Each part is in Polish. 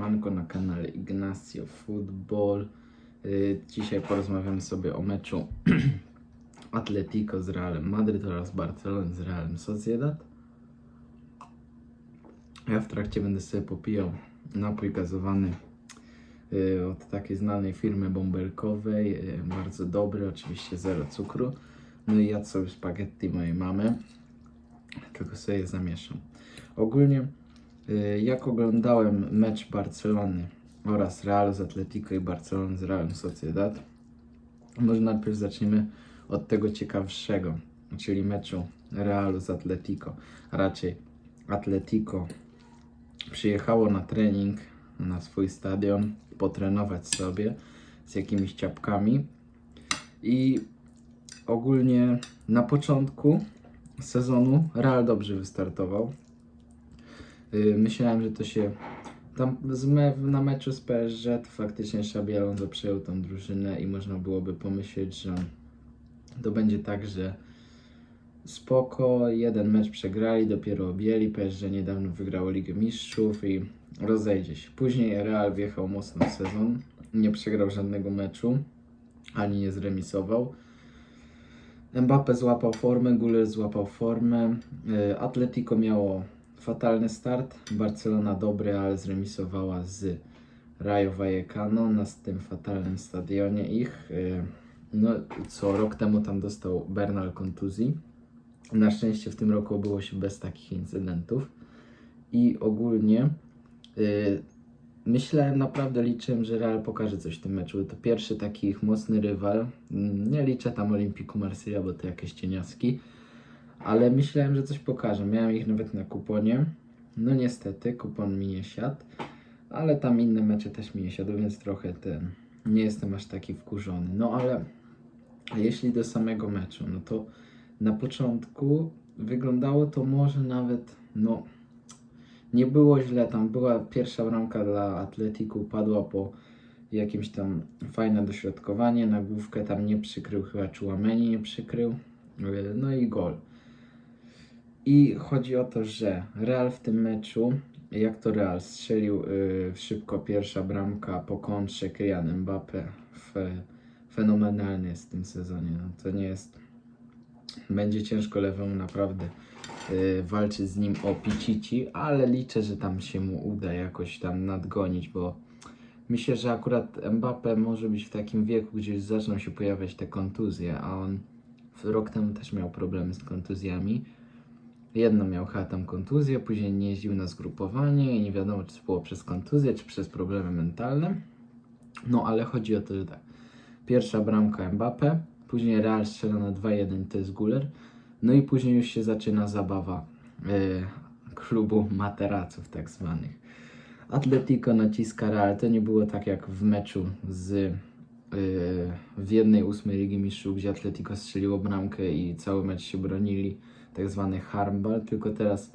Siemanko na kanale Ignacio Football. Y, Dzisiaj porozmawiamy sobie o meczu Atletico z Realem Madryt oraz Barcelony z Realem Sociedad. Ja w trakcie będę sobie popijał napój gazowany y, od takiej znanej firmy bąbelkowej. y, Bardzo dobry, oczywiście zero cukru. No i jadł sobie spaghetti mojej mamy. Tylko sobie je zamieszam. Ogólnie jak oglądałem mecz Barcelony oraz Real z Atletico i Barcelony z Realem Sociedad, może najpierw zaczniemy od tego ciekawszego, czyli meczu Realu z Atletico, a raczej Atletico przyjechało na trening na swój stadion, potrenować sobie z jakimiś ciapkami i ogólnie na początku sezonu Real dobrze wystartował. Yy, Myślałem, że to się tam z me, na meczu z PSG faktycznie Xabi Alonso przejął tą drużynę i można byłoby pomyśleć, że to będzie tak, że spoko, jeden mecz przegrali, dopiero objęli, PSG niedawno wygrało Ligę Mistrzów i rozejdzie się. Później Real wjechał mocno w sezon, nie przegrał żadnego meczu, ani nie zremisował. Mbappe złapał formę, Guller złapał formę. y, Atletico miało fatalny start. Barcelona dobry, ale zremisowała z Rayo Vallecano na tym fatalnym stadionie ich. y, No, co rok temu tam dostał Bernal kontuzji. Na szczęście w tym roku obyło się bez takich incydentów. I ogólnie y, myślałem, naprawdę liczyłem, że Real pokaże coś w tym meczu. To pierwszy taki ich mocny rywal. Nie liczę tam Olimpiku Marsylia, bo to jakieś cieniaski. Ale myślałem, że coś pokażę. Miałem ich nawet na kuponie. No niestety, kupon mi nie siadł. Ale tam inne mecze też mi nie siadły, więc trochę ten... Nie jestem aż taki wkurzony. No ale jeśli do samego meczu, no to na początku wyglądało to może nawet, no nie było źle, tam była pierwsza bramka dla Atletiku, padła po jakimś tam fajne dośrodkowanie, na główkę tam nie przykrył, chyba Chouameni nie przykrył, no i gol. I chodzi o to, że Real w tym meczu, jak to Real strzelił yy, szybko pierwsza bramka po kontrze Kylian Mbappe, fe, fenomenalny jest w tym sezonie, no to nie jest, będzie ciężko lewemu naprawdę y, walczyć z nim o Picici, ale liczę, że tam się mu uda jakoś tam nadgonić, bo myślę, że akurat Mbappe może być w takim wieku, gdzie już zaczną się pojawiać te kontuzje, a on rok temu też miał problemy z kontuzjami. Jedno miał tam kontuzję, później nie jeździł na zgrupowanie i nie wiadomo, czy było przez kontuzję, czy przez problemy mentalne. No ale chodzi o to, że tak. Pierwsza bramka Mbappe, później Real strzela na 2-1, to jest Guller. No i później już się zaczyna zabawa e, klubu materaców tak zwanych. Atletico naciska Real, to nie było tak jak w meczu z e, w jednej ósmej Ligi Mistrzów, gdzie Atletico strzeliło bramkę i cały mecz się bronili, tak zwany harmball, tylko teraz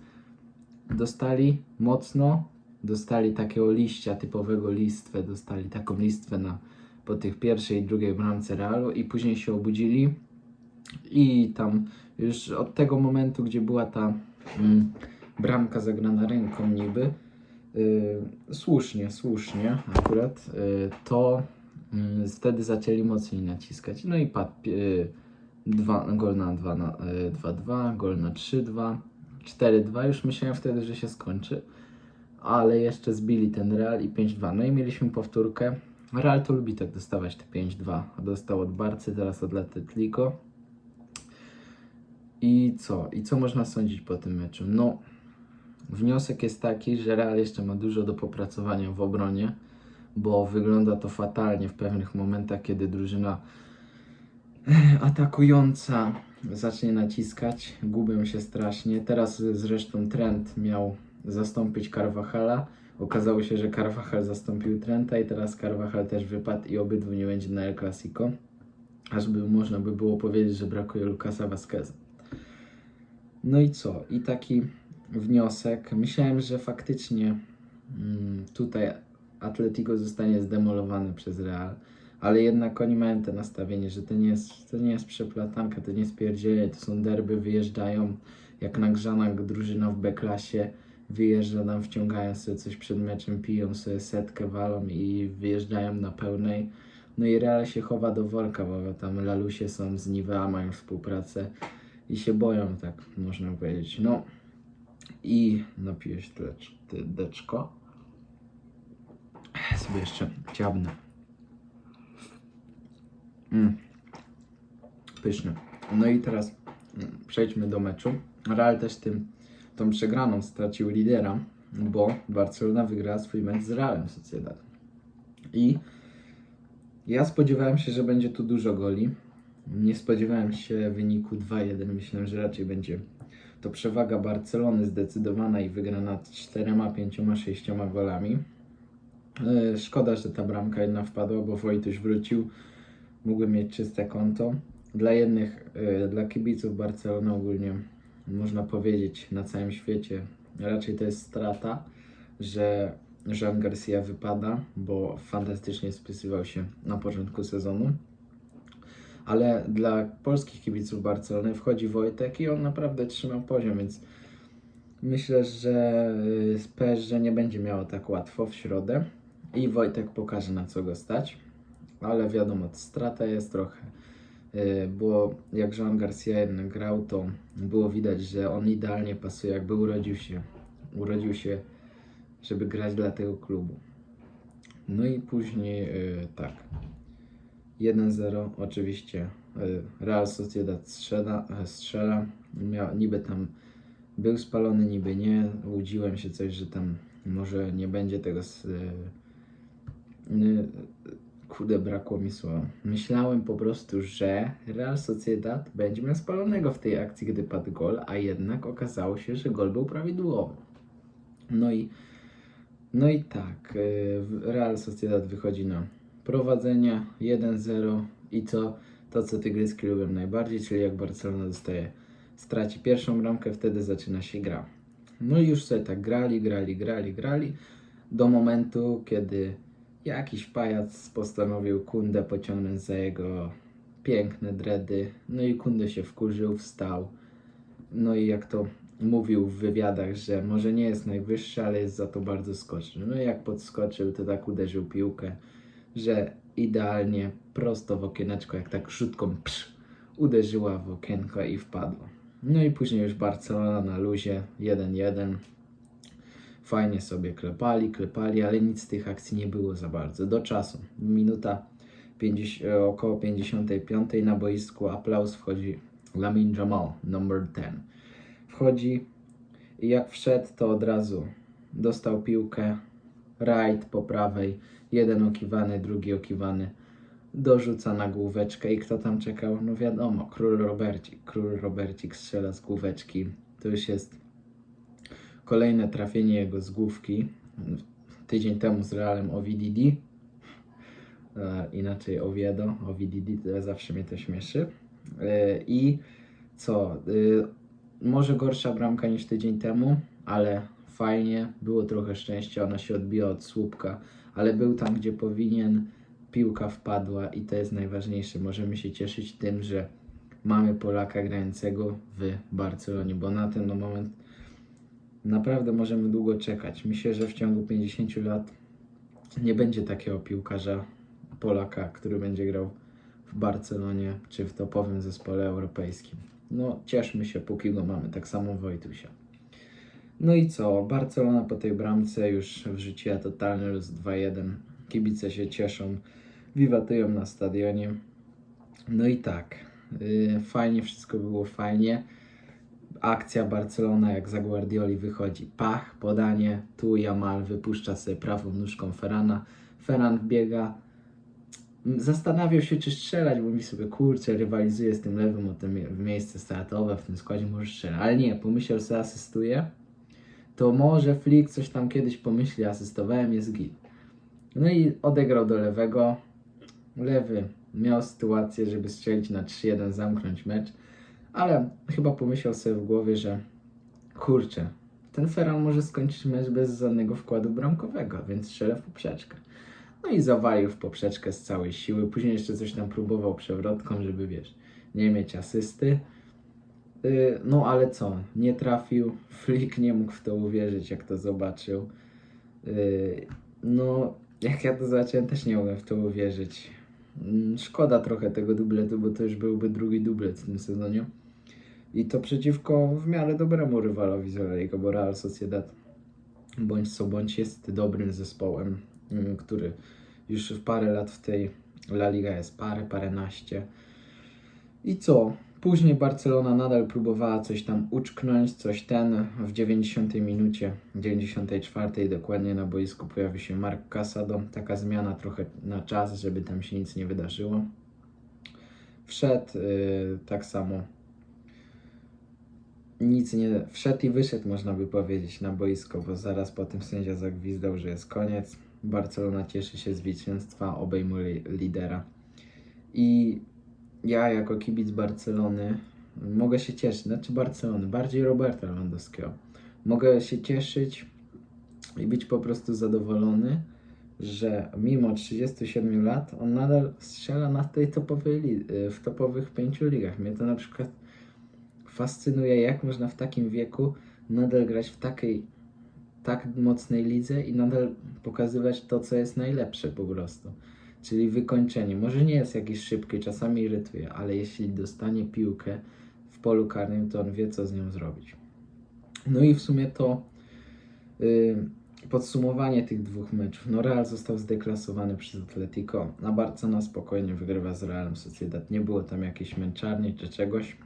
dostali mocno, dostali takiego liścia, typowego listwę, dostali taką listwę na, po tych pierwszej i drugiej bramce Realu i później się obudzili i tam już od tego momentu, gdzie była ta mm, bramka zagrana ręką niby, y, słusznie, słusznie akurat, y, to y, wtedy zaczęli mocniej naciskać. No i padł dwa, gol na 2 na y, 2-2, gol na 3-2, 4-2. Już myślałem wtedy, że się skończy, ale jeszcze zbili ten Real i 5-2. No i mieliśmy powtórkę. Real to lubi tak dostawać te 5-2. Dostał od Barcy, teraz od Atletico. I co? I co można sądzić po tym meczu? No, wniosek jest taki, że Real jeszcze ma dużo do popracowania w obronie, bo wygląda to fatalnie w pewnych momentach, kiedy drużyna atakująca zacznie naciskać, gubią się strasznie. Teraz zresztą Trent miał zastąpić Carvajala. Okazało się, że Carvajal zastąpił Trenta i teraz Carvajal też wypadł i obydwu nie będzie na El Clasico. Aż by można by było powiedzieć, że brakuje Lucasa Vazqueza. No i co? I taki wniosek. Myślałem, że faktycznie mm, tutaj Atletico zostanie zdemolowany przez Real, ale jednak oni mają to nastawienie, że to nie jest, to nie jest przeplatanka, to nie jest pierdzielenie, to są derby, wyjeżdżają jak nagrzana drużyna w B-klasie, wyjeżdża tam, wciągają sobie coś przed meczem, piją sobie setkę, walą i wyjeżdżają na pełnej. No i Real się chowa do worka, bo tam Lalusie są z Nivea, mają współpracę i się boją, tak można powiedzieć. No i napiłeś tlecz, ty deczko. Sobie jeszcze ciabnę. Mm. Pyszne. No i teraz mm, przejdźmy do meczu. Real też tym, tą przegraną stracił lidera, bo Barcelona wygrała swój mecz z Realem Sociedad. I ja spodziewałem się, że będzie tu dużo goli. Nie spodziewałem się wyniku 2-1. Myślałem, że raczej będzie to przewaga Barcelony zdecydowana i wygrana 4, 5, 6 golami. E, Szkoda, że ta bramka jedna wpadła, bo Wojtuś wrócił. Mógłby mieć czyste konto. Dla jednych, e, dla kibiców Barcelony ogólnie można powiedzieć na całym świecie raczej to jest strata, że Jean Garcia wypada, bo fantastycznie spisywał się na początku sezonu. Ale dla polskich kibiców Barcelony wchodzi Wojtek i on naprawdę trzymał poziom, więc myślę, że y, PSG nie będzie miało tak łatwo w środę i Wojtek pokaże na co go stać. Ale wiadomo, strata jest trochę, y, bo jak Jean Garcia grał, to było widać, że on idealnie pasuje, jakby urodził się, urodził się, żeby grać dla tego klubu. No i później y, tak. 1-0 oczywiście y, Real Sociedad strzela, e, strzela. Miał, niby tam był spalony, niby nie. Łudziłem się coś, że tam może nie będzie tego. y, Kurde, brakło mi słowa. Myślałem po prostu, że Real Sociedad będzie miał spalonego w tej akcji, gdy padł gol, a jednak okazało się, że gol był prawidłowy. No i, no i tak, y, Real Sociedad wychodzi na prowadzenie 1-0 i co, to co Tygryski lubią najbardziej, czyli jak Barcelona dostaje, straci pierwszą bramkę, wtedy zaczyna się gra. No i już sobie tak grali, grali, grali, grali do momentu, kiedy jakiś pajac postanowił Kundę pociągnąć za jego piękne dredy. No i Kundę się wkurzył, wstał. No i jak to mówił w wywiadach, że może nie jest najwyższy, ale jest za to bardzo skoczny. No i jak podskoczył, to tak uderzył piłkę, że idealnie prosto w okieneczko, jak tak rzutką psz, uderzyła w okienko i wpadła. No i później już Barcelona na luzie 1-1. Fajnie sobie klepali, klepali, ale nic z tych akcji nie było za bardzo. Do czasu. Minuta 50, e, około 55 na boisku aplauz wchodzi Lamin Jamal, number 10. Wchodzi i jak wszedł, to od razu dostał piłkę, right po prawej, jeden okiwany, drugi okiwany, dorzuca na główeczkę i kto tam czekał? No wiadomo, król Robercik. Król Robercik strzela z główeczki. To już jest kolejne trafienie jego z główki. Tydzień temu z Realem OVDD. E, inaczej Oviedo, OVDD, to zawsze mnie to śmieszy. E, I co? E, może gorsza bramka niż tydzień temu, ale fajnie, było trochę szczęścia, ona się odbiła od słupka, ale był tam, gdzie powinien, piłka wpadła i to jest najważniejsze. Możemy się cieszyć tym, że mamy Polaka grającego w Barcelonie, bo na ten moment naprawdę możemy długo czekać. Myślę, że w ciągu 50 lat nie będzie takiego piłkarza Polaka, który będzie grał w Barcelonie czy w topowym zespole europejskim. No, cieszmy się, póki go mamy. Tak samo Wojtusia. No i co? Barcelona po tej bramce już wrzuciła totalny los 2-1. Kibice się cieszą, wiwatują na stadionie. No i tak, yy, fajnie, wszystko było fajnie. Akcja Barcelona, jak za Guardioli wychodzi. Pach, podanie, tu Jamal wypuszcza sobie prawą nóżką Ferrana. Ferran biega, zastanawiał się, czy strzelać, bo mi sobie kurczę, rywalizuje z tym lewym o tym mie- miejsce startowe w tym składzie, może strzelać. Ale nie, pomyślał sobie, asystuje. To może Flick coś tam kiedyś pomyśli, asystowałem, jest git. No i odegrał do lewego. Lewy miał sytuację, żeby strzelić na 3-1, zamknąć mecz, ale chyba pomyślał sobie w głowie, że kurczę, ten Ferran może skończyć mecz bez żadnego wkładu bramkowego, więc strzelę w poprzeczkę. No i zawalił w poprzeczkę z całej siły. Później jeszcze coś tam próbował przewrotką, żeby wiesz, nie mieć asysty. Y, No ale co, nie trafił, Flick nie mógł w to uwierzyć, jak to zobaczył. Y, No, jak ja to zobaczyłem, też nie mogłem w to uwierzyć. Mm, Szkoda trochę tego dubletu, bo to już byłby drugi dublet w tym sezonie. I to przeciwko w miarę dobremu rywalowi z La Liga, bo Real Sociedad bądź co bądź jest dobrym zespołem, mm, który już w parę lat w tej La Liga jest parę, paręnaście. I co? Później Barcelona nadal próbowała coś tam uczknąć, coś ten. W 90 minucie, 94 dokładnie na boisku pojawił się Mark Casado. Taka zmiana trochę na czas, żeby tam się nic nie wydarzyło. Wszedł yy, tak samo. Nic nie. Wszedł i wyszedł, można by powiedzieć, na boisko, bo zaraz po tym sędzia zagwizdał, że jest koniec. Barcelona cieszy się zwycięstwa, obejmuje lidera. I ja jako kibic Barcelony mogę się cieszyć, znaczy Barcelony, bardziej Roberta Lewandowskiego. Mogę się cieszyć i być po prostu zadowolony, że mimo 37 lat on nadal strzela na tej topowej, w topowych pięciu ligach. Mnie to na przykład fascynuje, jak można w takim wieku nadal grać w takiej tak mocnej lidze i nadal pokazywać to, co jest najlepsze po prostu. Czyli wykończenie. Może nie jest jakieś szybkie, czasami irytuje, ale jeśli dostanie piłkę w polu karnym, to on wie, co z nią zrobić. No i w sumie to y, podsumowanie tych dwóch meczów. No Real został zdeklasowany przez Atletico, a Barca na spokojnie wygrywa z Realem Sociedad. Nie było tam jakiejś męczarni czy czegoś.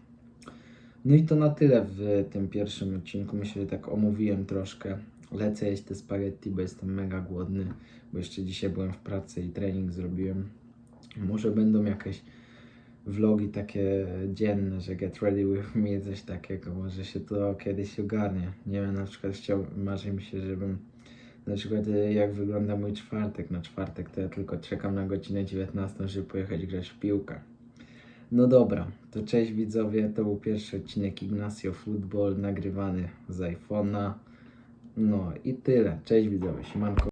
No i to na tyle w tym pierwszym odcinku. Myślę, że tak omówiłem troszkę. Lecę jeść te spaghetti, bo jestem mega głodny, bo jeszcze dzisiaj byłem w pracy i trening zrobiłem. Może będą jakieś vlogi takie dzienne, że get ready with me, coś takiego. Może się to kiedyś ogarnie. Nie wiem, na przykład chciał, marzy mi się, żebym na przykład e, jak wygląda mój czwartek. Na czwartek to ja tylko czekam na godzinę 19, żeby pojechać grać w piłkę. No dobra, to cześć widzowie, to był pierwszy odcinek Ignacio Football nagrywany z iPhone'a. No i tyle, cześć widzowie, siemanko.